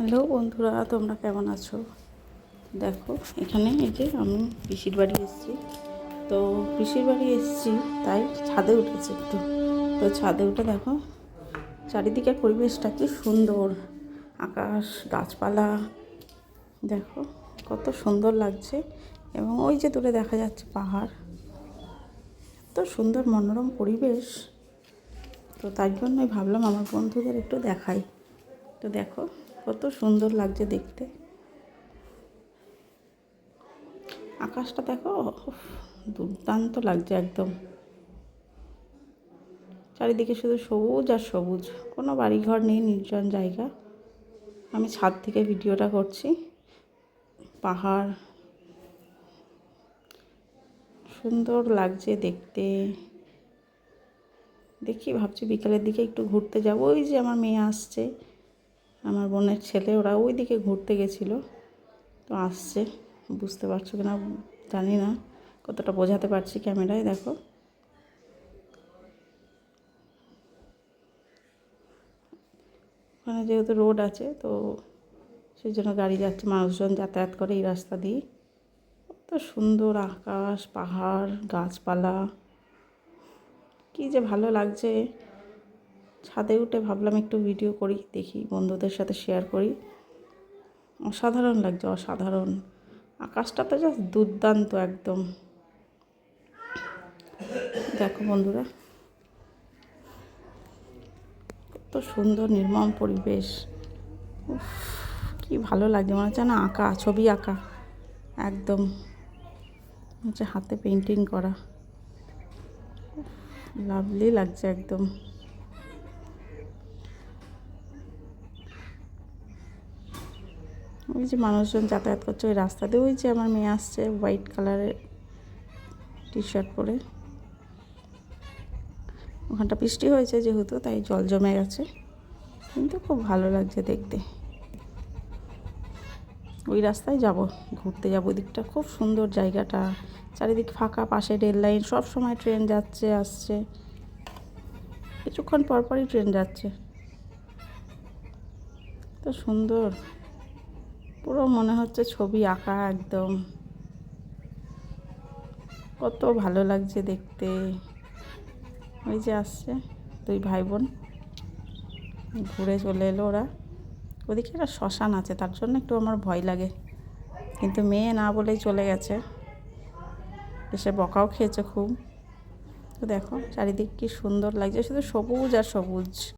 Hello বন্ধুরা, তোমরা কেমন আছো? দেখো, এখানে এই যে আমি পিসির বাড়ি এসেছি। তো পিসির বাড়ি এসেছি, তাই ছাদে উঠেছি একটু। তো ছাদে উঠে দেখো, চারিদিকের পরিবেশটা কি সুন্দর। আকাশ, গাছপালা, দেখো, কত সুন্দর লাগছে। এবং ওই যে দূরে দেখা যাচ্ছে পাহাড়। এত সুন্দর মনোরম পরিবেশ। তো তার জন্যই ভাবলাম আমার বন্ধুদের একটু দেখাই। তো দেখো কত সুন্দর লাগছে দেখতে। আকাশটা দেখো দুর্দান্ত লাগছে একদম। চারিদিকে শুধু সবুজ আর সবুজ, কোনো বাড়িঘর নেই, নির্জন জায়গা। আমি ছাদ থেকে ভিডিওটা করছি। পাহাড়। সুন্দর লাগছে দেখতে। দেখি, ভাবছি বিকালের দিকে একটু ঘুরতে যাব। ওই যে আমার মেয়ে আসছে। আমার বোনের ছেলে, ওরা ওই দিকে ঘুরতে গেছিল। তো আসছে, বুঝতে পারছ কিনা জানি না, কতটা বোঝাতে পারছি ক্যামেরায়, দেখো। ওখানে যেহেতু রোড আছে, তো সেই জন্য গাড়ি যাচ্ছে, মানুষজন যাতায়াত করে এই রাস্তা দিয়ে। কত সুন্দর আকাশ, পাহাড়, গাছপালা। কী যে ভালো লাগছে। ছাদে উঠে ভাবলাম একটু ভিডিও করি, দেখি বন্ধুদের সাথে শেয়ার করি। অসাধারণ লাগছে, অসাধারণ। আকাশটা তো জাস্ট দুর্দান্ত একদম। দেখো বন্ধুরা, কত সুন্দর নির্মম পরিবেশ। কি ভালো লাগছে, মনে হচ্ছে না আঁকা, ছবি আঁকা। একদম হচ্ছে হাতে পেন্টিং করা। লাভলি লাগছে একদম। ওই যে মানুষজন যাতায়াত করছে ওই রাস্তা দিয়ে। ওই যে আমার মেয়ে আসছে হোয়াইট কালারের টি শার্ট পরে। ওখানটা বৃষ্টি হয়েছে যেহেতু, তাই জল জমে গেছে। কিন্তু খুব ভালো লাগছে দেখতে। ওই রাস্তায় যাব, ঘুরতে যাব দিকটা খুব সুন্দর জায়গাটা। চারিদিক ফাঁকা, পাশে রেল লাইন। সব সময় ট্রেন যাচ্ছে, আসছে। কিছুক্ষণ পর পরই ট্রেন যাচ্ছে। তো সুন্দর। পুরো মনে হচ্ছে ছবি আঁকা একদম। কত ভালো লাগছে দেখতে। ওই যে আসছে দুই ভাই বোন ঘুরে চলে এলো ওরা। ওদিকে একটা শ্মশান আছে, তার জন্য একটু আমার ভয় লাগে। কিন্তু মেয়ে না বলেই চলে গেছে। এসে বকাও খেয়েছে খুব। তো দেখো, চারিদিক কি সুন্দর লাগছে। শুধু সবুজ আর সবুজ।